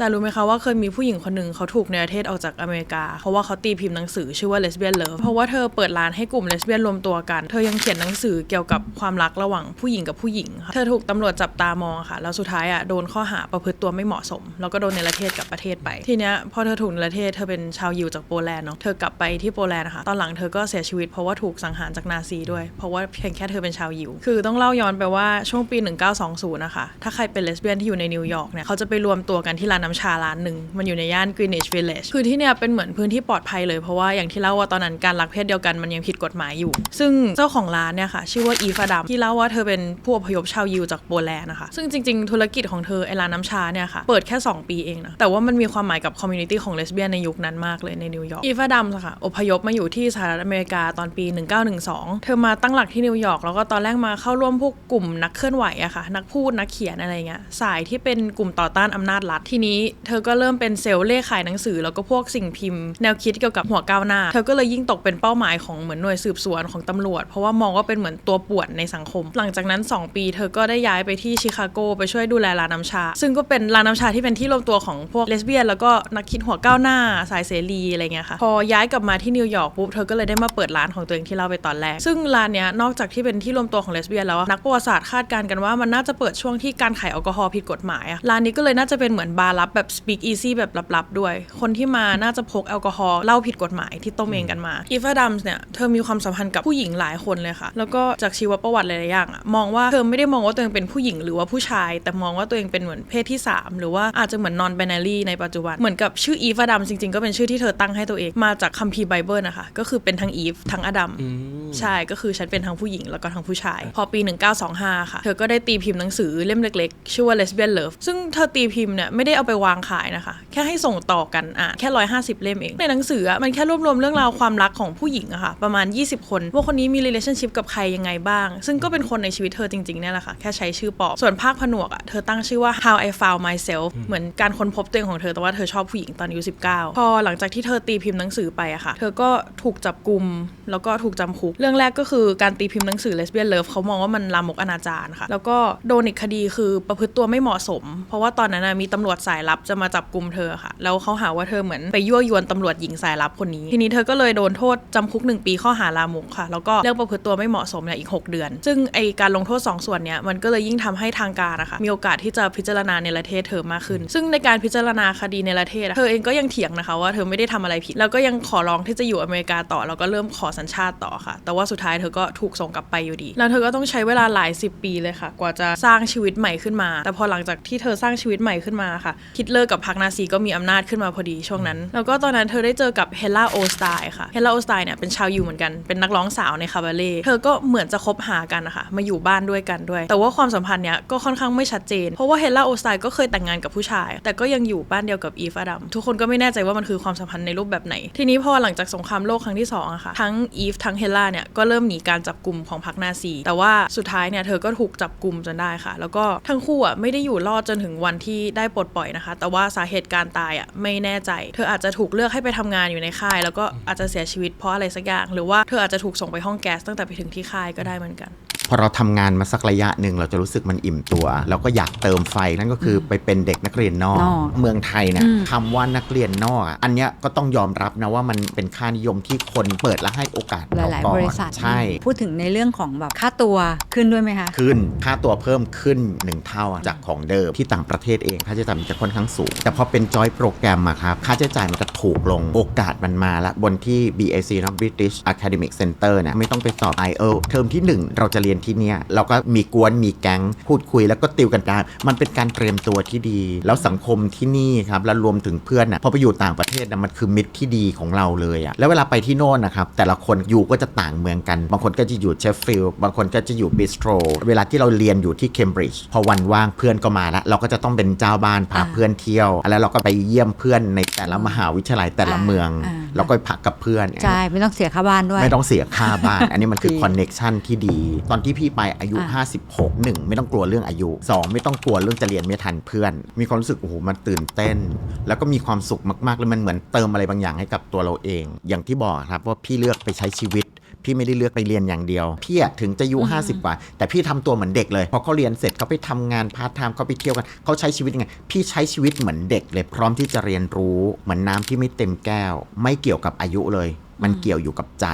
จะรู้ไหมคะว่าเคยมีผู้หญิงคนหนึ่งเขาถูกเนรเทศออกจากอเมริกา เพราะว่าเขาตีพิมพ์หนังสือชื่อว่า lesbian love เพราะว่าเธอเปิดร้านให้กลุ่มเลสเบี้ยนรวมตัวกัน เธอยังเขียนหนังสือเกี่ยวกับความรักระหว่างผู้หญิงกับผู้หญิงค่ะเธอถูกตำรวจจับตามองค่ะ แล้วสุดท้ายอะโดนข้อหาประพฤติตัวไม่เหมาะสม แล้วก็โดนเนรเทศกับประเทศไป ทีเนี้ยพอเธอถูกเนรเทศเธอเป็นชาวยิวจากโปแลนด์เนาะ เธอกลับไปที่โปแลนด์นะคะ ตอนหลังเธอก็เสียชีวิตเพราะว่าถูกสังหารจากนาซีด้วย เพราะว่าเพียงแค่เธอเป็นชาวยิว คือต้องเล่าย้อนไปว่าช่วงปี 1920นะคะถ้าใครเป็นเลสเบี้ยนที่อยู่ในนิวยอร์กเนี่ยเขาจะไปรวมตัวกันที่ร้านน้ำชาร้านหนึ่งมันอยู่ในย่าน Greenwich Village คือที่เนี่ยเป็นเหมือนพื้นที่ปลอดภัยเลยเพราะว่าอย่างที่เล่าว่าตอนนั้นการรักเพศเดียวกันมันยังผิดกฎหมายอยู่ ซึ่งเจ้าของร้านเนี่ยค่ะชื่อว่าอีฟาดัมที่เล่าว่าเธอเป็นผู้อพยพชาวยิวจากโปแลนด์นะคะซึ่งจริงๆ ธุรกิจของเธอไอร้านน้ำชาเนี่ยค่ะเปิดแค่ 2 ปีเองนะแต่ว่ามันมีความหมายกับคอมมูนิตี้ของเลสเบี้ยนในยุคนั้นมากเลยในนิวยอร์กอีฟาดัมส์ค่ะอพยพมาอยู่ที่สหรัฐอเมริกาตอนปี 1912 เธอมาตั้งหลักที่นิวยอร์กแล้วก็ตอนแรกมาเข้าร่วมพวกกลุ่มนักเคลื่อนไหวอะค่ะนักพูดนักเขียนอะไรเงี้ยสายที่เป็นกลุ่มต่อต้านอำนาจรัฐทีนี้เธอก็เริ่มเป็นเซลล์เล่ขายหนังสือ แล้วก็พวกสิ่งพิมพ์ แนวคิดเกี่ยวกับหัวก้าวหน้า เธอก็เลยยิ่งตกเป็นเป้าหมายของเหมือนหน่วยสืบสวนของตำรวจ เพราะว่ามองว่าเป็นเหมือนตัวป่วนในสังคม หลังจากนั้น 2 ปี เธอก็ได้ย้ายไปที่ชิคาโกไปช่วยดูแลร้านน้ำชา ซึ่งก็เป็นร้านน้ำชาที่เป็นที่รวมตัวของพวกเลสเบี้ยนแล้วก็นักคิดหัวก้าวหน้าสายเสรีอะไรเงี้ยค่ะพอย้ายกลับมาที่นิวยอร์กปุ๊บเธอก็เลยได้มาเปิดร้านของตัวเองที่เล่าไปตอนแรกซึ่งร้านเนี้ยนอกจากที่เป็นที่รวมตัวของเลสเบี้ยนแล้วนักประวัติศาสตร์คาดการณ์กันว่ามันน่าจะเปิดช่วงที่การขายแอลกอฮอล์ผิดกฎหมายอะร้านนี้ก็เลยน่าจะเป็นเหมือนบาร์ลับแบบ speak easy แบบลับๆด้วย คนที่มาน่าจะพกแอลกอฮอล์เหล้าผิดกฎหมายที่ต้มเองกันมาอีฟาดัมส์เนี่ยเธอมีความสัมพันธ์กับผู้หญิงหลายคนเลยค่ะ แล้วก็จากชีวประวัติหลายๆอย่างอะมองว่าเธอไม่ได้มองว่าตัวเองเป็นผู้หญิงหรือว่าผู้ชาย แต่มองว่าตัวเองเป็นเหมือนเพศที่ 3 หรือว่าอาจจะเหมือน non binary ในปัจจุบันเหมือนกับชื่ออีฟาดัมจริงๆก็เป็นชื่อที่เธอตั้งให้ตัวเองมาจากคัมภีร์ไบเบิลนะคะก็คือเป็นทั้งอีฟทั้งอดัมใช่ก็คือฉันเป็นทั้งผู้หญิงแล้วก็ทั้งผู้ชาย พอปี 1925 ค่ะ เธอก็ได้ตีพิมพ์หนังสือเล่มเล็กๆ ชื่อว่า Lesbian Love ซึ่งเธอตีพิมพ์เนี่ยไม่ได้เอาไปวางขายนะคะ แค่ให้ส่งต่อกันอะแค่150เล่มเอง ในหนังสืออะมันแค่รวบรวมเรื่องราวความรักของผู้หญิงอะค่ะ ประมาณ 20 คนว่าคนนี้มี relationship กับใครยังไงบ้าง ซึ่งก็เป็นคนในชีวิตเธอจริงๆเนี่ยแหละค่ะ แค่ใช้ชื่อปลอมส่วนภาคผนวกอะเธอตั้งชื่อว่า How I Found Myself เหมือนการค้นพบตัวเองของเธอแต่ว่าเธอชอบผู้หญิงตอนอายุ19 พอหลังจากที่เธอตีพิมพ์หนังสือไปอะค่ะ เธอก็ถูกจับกลุ่มแล้วก็ถูกจำคุก เรื่องแรกก็คือการตีพิมพ์หนังสือ Lesbian Love เขามองว่ามันลามกอนาจารค่ะ แล้วก็โดนอีกคดีคือประพฤติตัวไม่เหมาะสม เพราะว่าตอนนั้นนะมีตำรวจสายลับจะมาจับกลุ่มเธอค่ะ แล้วเขาหาว่าเธอเหมือนไปยั่วยวนตำรวจหญิงสายลับคนนี้ ทีนี้เธอก็เลยโดนโทษจำคุก 1 ปีข้อหาลามกค่ะ แล้วก็เรื่องประพฤติตัวไม่เหมาะสมเนี่ยอีก 6 เดือน ซึ่งไอการลงโทษ 2 ส่วนเนี่ยมันก็เลยยิ่งทำให้ทางการนะคะมีโอกาสที่จะพิจารณาในประเทศเธอมากขึ้น ซึ่งในการพิจารณาคดีในประเทศ เธอเองก็ยังเถียงนะคะว่าเธอไม่ได้ทำอะไรผิด แล้วก็ยังขอร้องที่จะอยู่อเมริกาต่อ แล้วก็เริ่มขอสัญชาติต่อค่ะ แต่ว่าสุดท้ายเธอก็ถูกส่งกลับไปอยู่ดี แล้วเธอก็ต้องใช้เวลาหลาย 10 ปีเลยค่ะ กว่าจะสร้างชีวิตใหม่ขึ้นมา แต่พอหลังจากที่เธอสร้างชีวิตใหม่ขึ้นมาค่ะฮิตเลอร์กับพรรคนาซีก็มีอำนาจขึ้นมาพอดีช่วงนั้น แล้วก็ตอนนั้นเธอได้เจอกับเฮล่าโอสไตน์ค่ะเฮล่าโอสไตน์เนี่ยเป็นชาวยิวเหมือนกันเป็นนักร้องสาวในคาบาเล่เธอก็เหมือนจะคบหากันนะคะมาอยู่บ้านด้วยกันด้วย แต่ว่าความสัมพันธ์เนี้ยก็ค่อนข้างไม่ชัดเจน เพราะว่าเฮล่าโอสไตน์ก็เคยแต่งงานกับผู้ชาย แต่ก็ยังอยู่บ้านเดียวกับอีฟอดัมทุกคนก็ไม่แน่ใจว่ามันคือความสัมพันธ์ในรูปแบบไหน ทีนี้พอหลังจากสงครามโลกครั้งที่สองอะค่ะทั้งอีฟทั้งเฮล่าเนี่ยก็เริ่มหนีการจับกลุ่มของพรรคนาซี แต่ว่าสุดท้ายเนี่ยเธอก็ถูกจับกลุ่มจนได้ค่ะ แล้วก็ทั้งคู่อะไม่ได้อยู่รอดจนถึงวันที่ได้ปลดปล่อยนะคะแต่ว่าสาเหตุการตายอะไม่แน่ใจ เธออาจจะถูกเลือกให้ไปทำงานอยู่ในค่าย แล้วก็อาจจะเสียชีวิตเพราะอะไรสักอย่าง หรือว่าเธออาจจะถูกส่งไปห้องแก๊สตั้งแต่ไปถึงที่ค่ายก็ได้เหมือนกัน อเราทำงานมาสักระยะหนึ่งเราจะรู้สึกมันอิ่มตัวเราก็อยากเติมไฟนั่นก็คือไปเป็นเด็กนักเรียนนอก นอกเมืองไทยเนี่ยคำว่านักเรียนนอกอะอันเนี้ยก็ต้องยอมรับนะว่ามันเป็นค่านิยมที่คนเปิดและให้โอกาสหเราลาย ก่อๆ บนริษัทใช่ พูดถึงในเรื่องของแบบค่าตัวขึ้นด้วยไหมคะ ขึ้นค่าตัวเพิ่มขึ้น 1 เท่าจากของเดิมที่ต่างประเทศเอง ค่าใช้จ่ายมันจะค่อนข้างสูง แต่พอเป็นจอยโปรแกรมอะครับ ค่าใช้จ่ายมันจะถูกลงโอกาสมันมาละบนที่ BAC นะ British Academic Center เนี่ยไม่ต้องไปสอบ IELTS เทอมที่ 1 เราจะเรียนที่เนี่ยเราก็มีกวนมีแก๊งพูดคุยแล้วก็ติวกันได้มันเป็นการเตรียมตัวที่ดี แล้วสังคมที่นี่ครับแล้วรวมถึงเพื่อนอะพอไปอยู่ต่างประเทศนะมันคือมิตรที่ดีของเราเลยอะแล้วเวลาไปที่โน่นนะครับแต่ละคนอยู่ก็จะต่างเมืองกัน บางคนก็จะอยู่เชฟฟิลด์บางคนก็จะอยู่บิสโตรเวลาที่เราเรียนอยู่ที่เคมบริดจ์พอวันว่างเพื่อนก็มาแล้วเราก็จะต้องเป็นเจ้าบ้านพาอ่าเพื่อนเที่ยว แล้วเราก็ไปเยี่ยมเพื่อนในแต่ละมหาวิทยาลัยแต่ละอ่าเมืองอ่าเราก็ไปพักกับเพื่อนใช่ไม่ต้องเสียค่าบ้านด้วยไม่ต้องเสียค่าบ้าน อันนี้มันคือดีคอนเน็ชันที่ดี ตอนที่พี่ไปอายุอ่า56 1ไม่ต้องกลัวเรื่องอายุ 2 ไม่ต้องกลัวเรื่องจะเรียนไม่ทันเพื่อน มีความรู้สึกโอ้โหมันตื่นเต้น แล้วก็มีความสุขมากๆเลยมันเหมือนเติมอะไรบางอย่างให้กับตัวเราเอง อย่างที่บอกครับว่าพี่เลือกไปใช้ชีวิตพี่ไม่ได้เลือกไปเรียนอย่างเดียว พี่อะถึงจะอายุ 50 กว่า แต่พี่ทำตัวเหมือนเด็กเลย พอเขาเรียนเสร็จเขาไปทำงานพาร์ทไทม์เขาไปเที่ยวกันเขาใช้ชีวิตยังไง พี่ใช้ชีวิตเหมือนเด็กเลยพร้อมที่จะเรียนรู้ เหมือนน้ำที่ไม่เต็มแก้ว ไม่เกี่ยวกับอายุเลย มันเกี่ยวอยู่กับใจ